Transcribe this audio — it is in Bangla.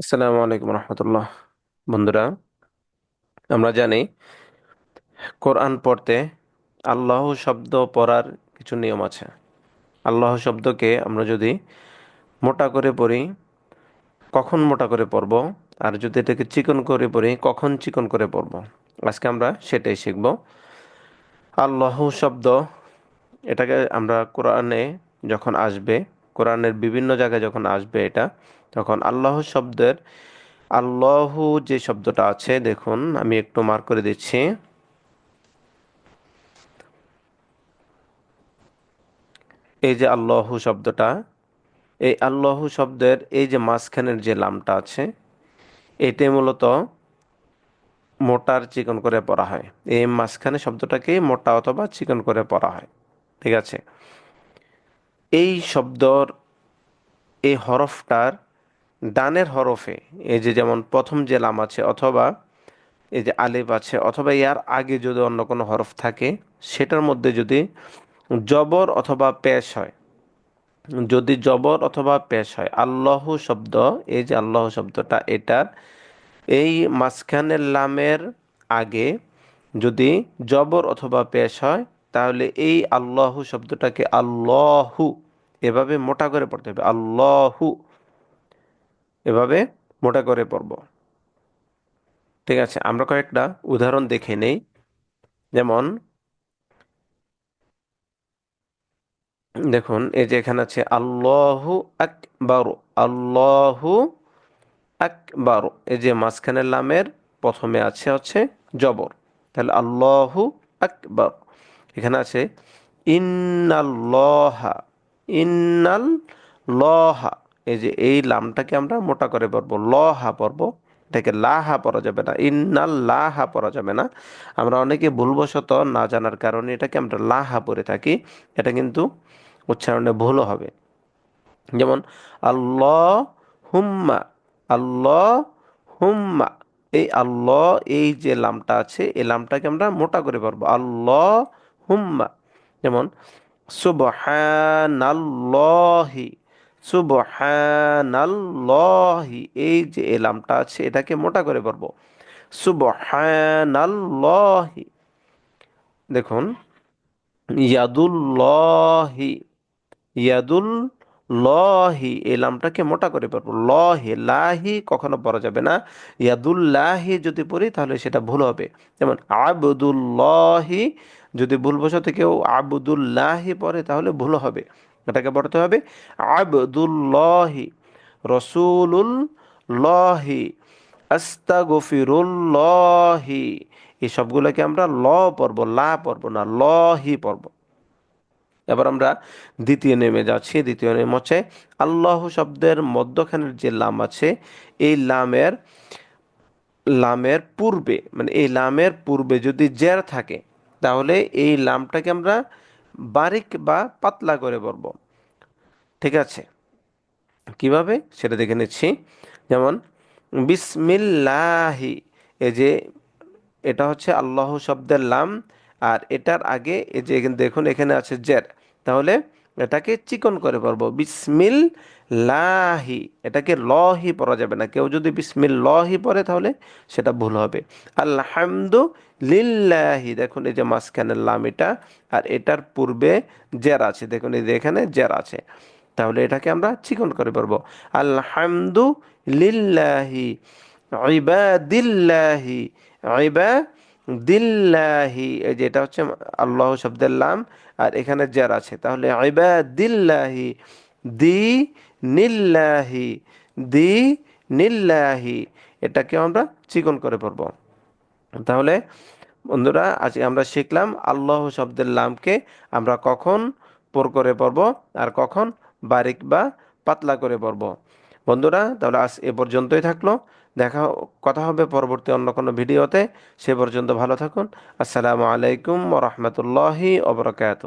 আসসালামু আলাইকুম রহমতুল্লাহ। বন্ধুরা, আমরা জানি কোরআন পড়তে আল্লাহ শব্দ পড়ার কিছু নিয়ম আছে। আল্লাহ শব্দকে আমরা যদি মোটা করে পড়ি, কখন মোটা করে পড়ব? আর যদি এটাকে চিকন করে পড়ি, কখন চিকন করে পড়ব? আজকে আমরা সেটাই শিখব। আল্লাহ শব্দ, এটাকে আমরা কোরআনে যখন আসবে, কোরআনের বিভিন্ন জায়গায় যখন আসবে এটা তখন আল্লাহ শব্দের, আল্লাহ যে শব্দটা আছে, দেখুন, আমি একটু মার্ক করে দিচ্ছি। এই যে আল্লাহ শব্দটা, এই আল্লাহ শব্দের এই যে মাঝখানের যে লামটা আছে, এটাই মূলত মোটার চিকন করে পড়া হয়। এই মাঝখানে শব্দটাকে মোটা অথবা চিকন করে পড়া হয়। ঠিক আছে? এই শব্দর, এই হরফটার ডানের হরফে, এই যে যেমন প্রথম যে লাম আছে অথবা এই যে আলিফ আছে অথবা ইয়ার আগে যদি অন্য কোনো হরফ থাকে, সেটার মধ্যে যদি জবর অথবা পেশ হয়, যদি জবর অথবা পেশ হয়, আল্লাহ শব্দ, এই যে আল্লাহ শব্দটা, এটার এই মাঝখানের লামের আগে যদি জবর অথবা পেশ হয়, তাহলে এই আল্লাহু শব্দটাকে আল্লাহু, এভাবে মোটা করে পড়তে হবে, আল্লাহু। এভাবে মোটা করে পড়ব ঠিক আছে, আমরা কয়েকটা উদাহরণ দেখে নেই। যেমন, দেখুন, এই যে এখানে আছে, আল্লাহু আকবারু আল্লাহু আকবারু। এই যে মাঝখানের লামের প্রথমে আছে হচ্ছে জবর। তাহলে, আল্লাহু আকবর। এখানে আছে, ইন্নাল্লাহা ইন্নাল লহা এই যে এই লামটাকে আমরা মোটা করে পড়ব হা পড়ব এটাকে লাহা পড়া যাবে না। ইন্নাল লাহা পড়া যাবে না। আমরা অনেকে ভুলবশত না জানার কারণে এটাকে আমরা লাহা পড়ে থাকি। এটা কিন্তু উচ্চারণে ভুলও হবে। যেমন আল্লাহ হুম্মা আল্লাহ হুম্মা এই আল্লাহ এই যে লামটা আছে, এই লামটাকে আমরা মোটা করে পারব। আল্লাহ হুম্মা যেমন, সুবহানাল্লাহি। সুবহানাল্লাহি, এই যে এলামটা আছে, এটাকে মোটা করে পড়ব। সুবহানাল্লাহি, দেখুন, ইয়াদুল্লাহি ইয়াদুল লহি এই লামটাকে মোটা করে পড়ব। লহি, লাহি কখনো পড়া যাবে না। ইয়াদুল্লাহি যদি পড়ি, তাহলে সেটা ভুল হবে। যেমন, আবদুল্লাহি যদি ভুলবশত কেউ আবদুল্লাহি পড়ে, তাহলে ভুল হবে। এটাকে পড়তে হবে। আবদুল্লাহি রসুলুল্লাহি আস্তাগফিরুল্লাহি। এই সবগুলোকে আমরা ল পর্ব লা পর্ব না, লহি পর্ব এবার আমরা দ্বিতীয় নেমে যাচ্ছি, দ্বিতীয় নেম হচ্ছে আল্লাহ শব্দের মধ্যখানের যে লাম আছে, এই লামের লামের পূর্বে মানে এই লামের পূর্বে যদি জের থাকে, তাহলে এই লামটাকে আমরা বারিক বা পাতলা করে বলব। ঠিক আছে? কীভাবে? সেটা দেখে নিচ্ছি। যেমন, বিসমিল্লাহি, এই যে এটা হচ্ছে আল্লাহ শব্দের লাম, আর এটার আগে এই যে দেখুন, এখানে আছে জের। তাহলে এটাকে চিকন করে পড়ব বিসমিল লাহি এটাকে লহি পড়া যাবে না। কেউ যদি বিসমিল লহি পড়ে তাহলে সেটা ভুল হবে। আল্লাহামদু লিল্লাহি দেখুন এই যে মাঝখানের লাম এটা আর এটার পূর্বে জের আছে। দেখুন এই যে এখানে জের আছে। তাহলে এটাকে আমরা চিকন করে পড়ব আল্লাহামদু লিল্লাহি ইবাদিল্লাহি ইবা দিল্লাহি, এই যে এটা হচ্ছে আল্লাহ শব্দের লাম, আর এখানে যার আছে। তাহলে আইবা দিল্লাহি দি নিল্লাহি দি নিল্লাহি এটাকে আমরা চিকন করে পড়ব। তাহলে বন্ধুরা, আজকে আমরা শিখলাম আল্লাহ শব্দের লামকে আমরা কখন পর করে পড়ব আর কখন বারিক বা পাতলা করে পড়ব। বন্ধুরা, তাহলে আজ এ পর্যন্তই থাকল। দেখা কথা হবে পরবর্তী অন্য কোনো ভিডিওতে। সে পর্যন্ত ভালো থাকুন। আসসালামু আলাইকুম রহমতুল্লাহি ওবরাকাত